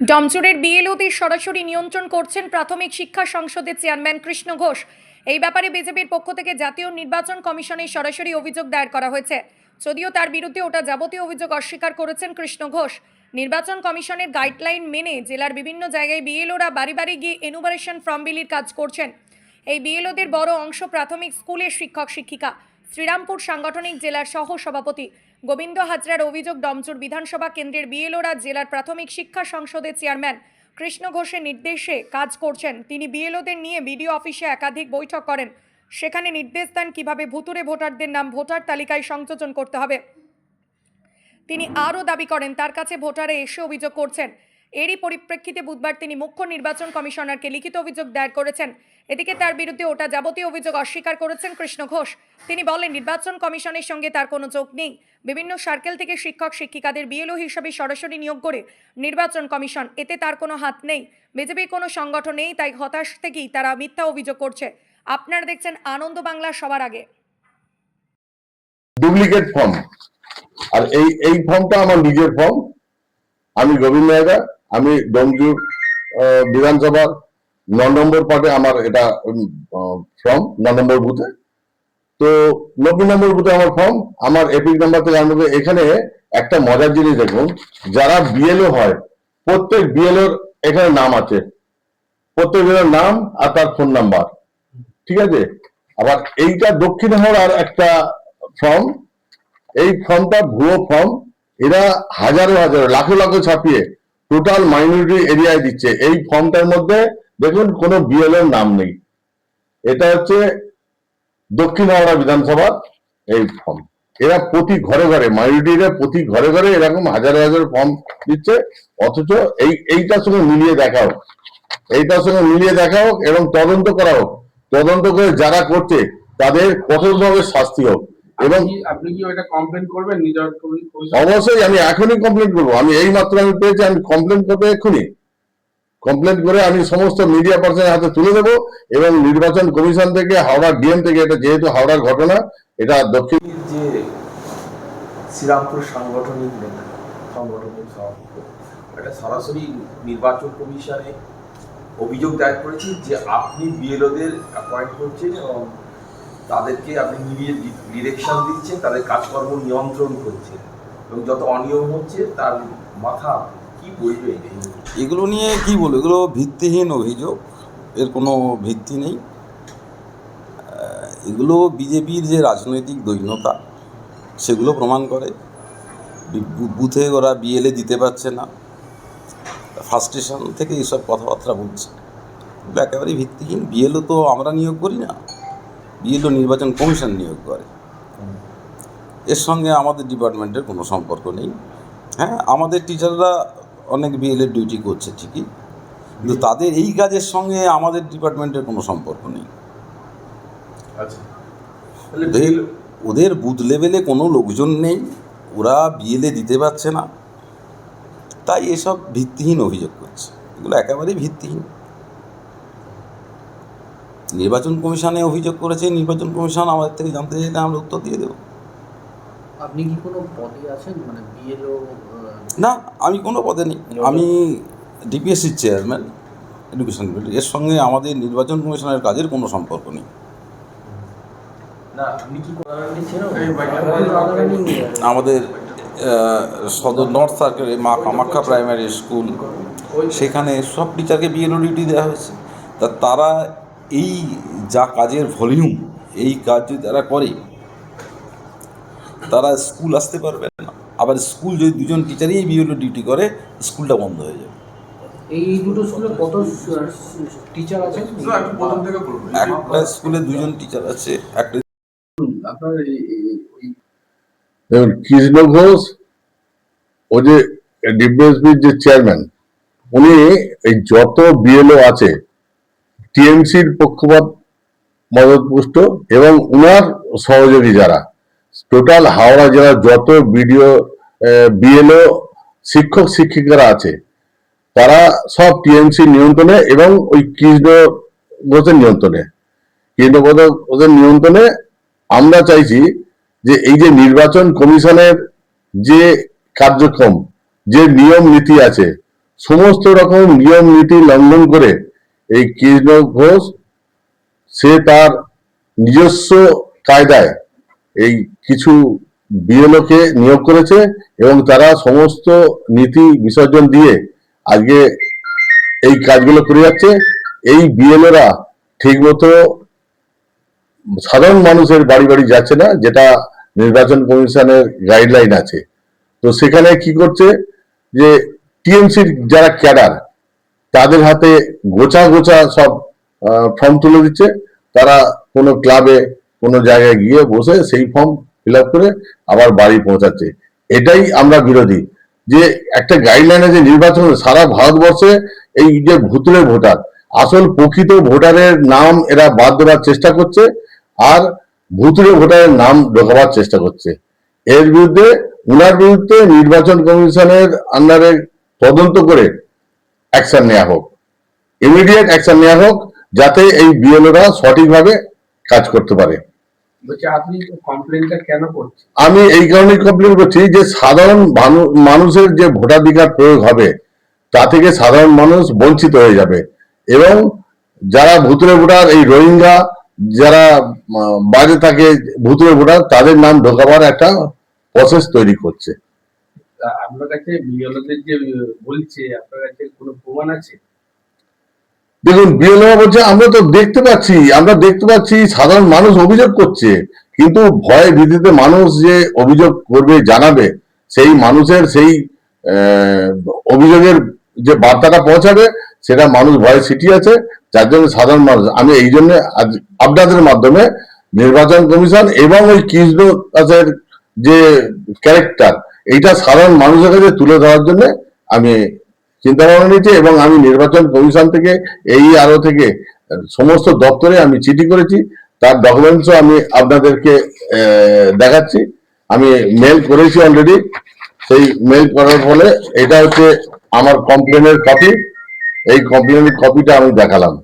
ডমচুরের বিএলওদের সরাসরি নিয়ন্ত্রণ করছেন প্রাথমিক শিক্ষা সংসদের চেয়ারম্যান কৃষ্ণ ঘোষ। এই ব্যাপারে বিজেপির পক্ষ থেকে জাতীয় নির্বাচন কমিশনে সরাসরি অভিযোগ দায়ের করা হয়েছে। যদিও তার বিরুদ্ধে ওটা যাবতীয় অভিযোগ অস্বীকার করেছেন কৃষ্ণ ঘোষ। নির্বাচন কমিশনের গাইডলাইন মেনে জেলার বিভিন্ন জায়গায় বিএলওরা বাড়ি বাড়ি গিয়ে এনুমারেশন ফর্ম বিলির কাজ করছেন। এই বিএলওদের বড় অংশ প্রাথমিক স্কুলের শিক্ষক শিক্ষিকা শ্রীরামপুর সাংগঠনিক জেলার সহ সভাপতি গোবিন্দ হাজরার অভিযোগ ডমচুর বিধানসভা কেন্দ্রের বিএলওরা জেলার প্রাথমিক শিক্ষা সংসদের চেয়ারম্যান কৃষ্ণ ঘোষের নির্দেশে কাজ করছেন। তিনি বিএলওদের নিয়ে বিডিও অফিসে একাধিক বৈঠক করেন। সেখানে নির্দেশ দেন কীভাবে ভুতুরে ভোটারদের নাম ভোটার তালিকায় সংযোজন করতে হবে। তিনি আরও দাবি করেন, তার কাছে ভোটারে এসে অভিযোগ করছেন এরই পরিপ্রেক্ষিতে বুধবার তিনি মুখ্য নির্বাচন কমিশনারকে লিখিত অভিযোগ দায়ের করেছেন। এদিকে তার বিরুদ্ধে ওটা যাবতীয় অভিযোগ অস্বীকার করেছেন কৃষ্ণ ঘোষ। তিনি বলেন, নির্বাচন কমিশনের সঙ্গে তার কোনো যোগ নেই। বিভিন্ন সার্কেল থেকে শিক্ষক, শিক্ষিকাদের বিএলও হিসাবে সরাসরি নিয়োগ করে নির্বাচন কমিশন, এতে তার কোনো হাত নেই। বিজেপির কোনো সংগঠন নেই, তাই হতাশ থেকেই তারা মিথ্যা অভিযোগ করছে। আপনারা দেখছেন আনন্দ বাংলা সবার আগে। Duplicate form. আর এই এই ফর্মটা আমার নিজের ফর্ম। আমি গোবিন্দ আমি ডমজুর বিধানসভার ন নম্বর পার্টে আমার এটা ফর্ম, ন নম্বর বুথে। তো নব্বই নম্বর বুথে আমার ফর্ম, আমার এপিক নাম্বার থেকে করে এখানে একটা মজার জিনিস দেখুন, যারা বিএলও হয়, প্রত্যেক বিএলওর এখানে নাম আছে। প্রত্যেক বিএলওর নাম আর তার ফোন নাম্বার। ঠিক আছে? আবার এইটা দক্ষিণ হাওড়ার একটা ফর্ম, এই ফর্মটা ভুয়ো ফর্ম, এরা হাজারো হাজারো, লাখো লাখো ছাপিয়ে টোটাল মাইনরিটি এরিয়ায় দিচ্ছে। এই ফর্মটার মধ্যে দেখুন কোনো বিএলএর নাম নেই। এটা হচ্ছে দক্ষিণ হাওড়া বিধানসভার এই ফর্ম এরা প্রতি ঘরে ঘরে মাইনরিটিরা প্রতি ঘরে ঘরে এরকম হাজার হাজার ফর্ম দিচ্ছে, অথচ এই, এইটার সঙ্গে মিলিয়ে দেখা হোক। এইটার সঙ্গে মিলিয়ে দেখা হোক এবং তদন্ত করা হোক। তদন্ত করে যারা করছে, তাদের কঠোরভাবে শাস্তি হোক। এবং আপনি কি- ওটা কমপ্লেন করবেন? নিজের কবি- কবি- অবশ্যই আমি এখনই কমপ্লেন করব। আমি এই মাত্র আমি পেয়েছি আমি কমপ্লেন করব এক্ষুনি। কমপ্লেন করে আমি সমস্ত মিডিয়া পার্সনের হাতে তুলে দেবো এবং নির্বাচন কমিশন থেকে হাওড়া ডিএম থেকে এটা যেহেতু হাওড়ার ঘটনা এটা দক্ষিণ যে শ্রীরামপুর সাংগঠনিক নেতা সাংগঠনিক সভাপতি এটা সরাসরি নির্বাচন কমিশনে অভিযোগ দায়ের করেছে যে আপনি বিএলওদের অ্যাপয়েন্ট করছেন এবং তাদেরকে আপনি নিয়ে ডিরেকশন দিচ্ছেন, তাদের কাজকর্ম নিয়ন্ত্রণ করছেন। এবং যত অনিয়ম হচ্ছে, তার মাথা কি বলবে এগুলো নিয়ে কি বলব? এগুলো ভিত্তিহীন অভিযোগ। এর কোনো ভিত্তি নেই। এগুলো বিজেপির যে রাজনৈতিক দৈন্যতা, সেগুলো প্রমাণ করে। বুথে ওরা বিএলএ দিতে পারছে না। ফার্স্টেশন থেকে এইসব কথাবার্তা বলছে। একেবারেই ভিত্তিহীন। বিএলও তো আমরা নিয়োগ করি না। বিএলও নির্বাচন কমিশন নিয়োগ করে। এর সঙ্গে আমাদের ডিপার্টমেন্টের কোনো সম্পর্ক নেই। হ্যাঁ আমাদের টিচাররা অনেক বিএলএ ডিউটি করছে ঠিকই কিন্তু তাদের এই কাজের সঙ্গে আমাদের ডিপার্টমেন্টের কোনো সম্পর্ক নেই। আচ্ছা। ওদের ওদের বুথ লেভেলে কোনো লোকজন নেই ওরা বিএলএ দিতে পারছে না। তাই এসব ভিত্তিহীন অভিযোগ করছে। এগুলো একেবারেই ভিত্তিহীন। নির্বাচন কমিশনে অভিযোগ করেছে নির্বাচন কমিশন আমাদের থেকে জানতে চাইলে আমরা উত্তর দিয়ে দেবো। আপনি কি কোনো পদে আছেন? মানে বিএলও না আমি কোনো পদে নেই। আমি ডিপিএসসির চেয়ারম্যান এডুকেশন এর সঙ্গে আমাদের নির্বাচন কমিশনের কাজের কোনো সম্পর্ক নেই। না আপনি কি এই বাইকটা- আমাদের সদর নর্থ সার্কেলে মা কামাখ্যা প্রাইমারি স্কুল সেখানে সব টিচারকে বিএলও ডিউটি দেওয়া হয়েছে। তা তারা এই যা কাজের ভলিউম এই কাজ যদি তারা করে তারা স্কুল আসতে পারবে না। আবার স্কুল যদি দুজন টিচারই বিএলও ডিউটি করে স্কুলটা বন্ধ হয়ে যাবে। এই দুটো স্কুলে কত টিচার শুধু একটু প্রথম থেকে বলুন একটা স্কুলে দুজন টিচার আছে একটা দেখুন কৃষ্ণ ঘোষ ও যে ডিপিএসবির যে চেয়ারম্যান উনি এই যত বিএলও আছে টিএমসির পক্ষপাত মদতপুষ্ট এবং উনার সহযোগী যারা। টোটাল হাওড়া জেলার যত বিডিও বিএলও, শিক্ষক, শিক্ষিকারা আছে, তারা সব টিএমসি নিয়ন্ত্রণে এবং ওই কৃষ্ণ ঘোষের নিয়ন্ত্রণে। কৃষ্ণ ঘোষ ওদের নিয়ন্ত্রণে আমরা চাইছি যে এই যে নির্বাচন কমিশনের যে কার্যক্রম, যে নিয়ম নীতি আছে, সমস্ত রকম নিয়ম নীতি লঙ্ঘন করে এই কৃষ্ণ ঘোষ, সে তার নিজস্ব কায়দায় এই কিছু বিএলওকে নিয়োগ করেছে এবং তারা সমস্ত নীতি বিসর্জন দিয়ে আজকে এই কাজগুলো করে যাচ্ছে। এই বিএলওরা ঠিকমতো সাধারণ মানুষের বাড়ি বাড়ি যাচ্ছে না, যেটা নির্বাচন কমিশনের গাইডলাইন আছে। তো সেখানে কি করছে যে টিএমসির যারা ক্যাডার তাদের হাতে গোছা গোছা সব ফর্ম তুলে দিচ্ছে। তারা কোনো ক্লাবে কোনো জায়গায় গিয়ে বসে সেই ফর্ম ফিল করে আবার বাড়ি পৌঁছাচ্ছে। এটাই আমরা বিরোধী। যে একটা গাইডলাইনে যে নির্বাচন সারা ভারতবর্ষে এই যে ভুতুরে ভোটার, আসল প্রকৃত ভোটারের নাম এরা বাদ দেওয়ার চেষ্টা করছে আর ভুতুরে ভোটারের নাম ঢোকাবার চেষ্টা করছে। এর বিরুদ্ধে উনার বিরুদ্ধে নির্বাচন কমিশনের আন্ডারে তদন্ত করে অ্যাকশন নেওয়া হোক। ইমিডিয়েট অ্যাকশন নেওয়া হোক যাতে এই বিএলওরা সঠিকভাবে কাজ করতে পারে। আমি এই কারণে কমপ্লেন করছি যে সাধারণ মানুষের যে ভোটাধিকার প্রয়োগ হবে তা থেকে সাধারণ মানুষ বঞ্চিত হয়ে যাবে। এবং যারা ভুতুরে ভোটার এই রোহিঙ্গা যারা বাজে থাকে ভুতুরে ভোটার তাদের নাম ঢোকাবার একটা প্রসেস তৈরি করছে। আপনার কাছে বিএলওদের যে বলছে, আপনার কাছে কোনো প্রমাণ আছে? দেখুন, বিএলও বলছে, আমরা তো দেখতে পাচ্ছি, আমরা দেখতে পাচ্ছি, সাধারণ মানুষ অভিযোগ করছে, কিন্তু ভয় ভীতিতে মানুষ যে অভিযোগ করবে, জানাবে, সেই মানুষের সেই অভিযোগের যে বার্তাটা পৌঁছাবে, সেটা মানুষ ভয়ে সিটি আছে, যার জন্য সাধারণ মানুষ, আমি এই জন্য আজ আপনাদের মাধ্যমে নির্বাচন কমিশন এবং ওই কৃষ্ণ দাসের যে ক্যারেক্টার এইটা সাধারণ মানুষের কাছে তুলে ধরার জন্য আমি চিন্তা ভাবনা নিয়েছি এবং আমি নির্বাচন কমিশন থেকে, এই আরও থেকে সমস্ত দপ্তরে আমি চিঠি করেছি। তার ডকুমেন্টসও আমি আপনাদেরকে দেখাচ্ছি। আমি মেল করেছি অলরেডি সেই মেল করার ফলে এটা হচ্ছে আমার কমপ্লেনের কপি এই কমপ্লেনের কপিটা আমি দেখালাম।